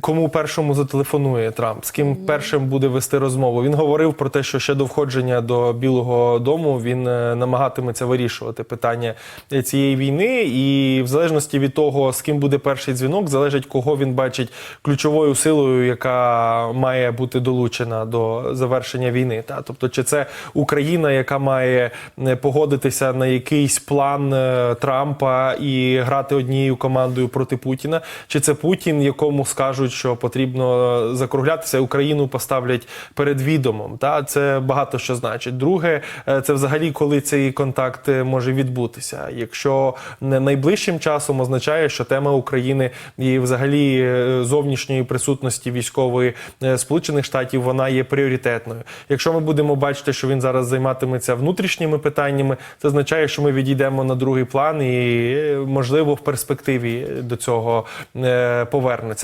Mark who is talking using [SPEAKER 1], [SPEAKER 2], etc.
[SPEAKER 1] Кому першому зателефонує Трамп, з ким першим буде вести розмову. Він говорив про те, що ще до входження до Білого Дому він е, намагатиметься вирішувати питання цієї війни, і в залежності від того, з ким буде перший дзвінок, залежить кого він бачить ключовою силою, яка має бути долучена до завершення війни. Та тобто, чи це Україна, яка має е, погодитися на якийсь план е, Трампа і грати однією командою проти Путіна, чи це Путін, якому скажуть, що потрібно закруглятися, Україну поставлять перед відомом. Та це багато що значить. Друге, е, це взагалі коли цей контакт е, може відбутися. Якщо не найближчим часом означає, що тема України і взагалі е, зовнішньої присутності військової Сполучених Штатів вона є пріоритетною. Якщо ми будемо бачити, що він зараз займатиметься внутрішніми питаннями, це означає, що ми відійдемо на другий план, і можливо в перспективі до цього повернеться.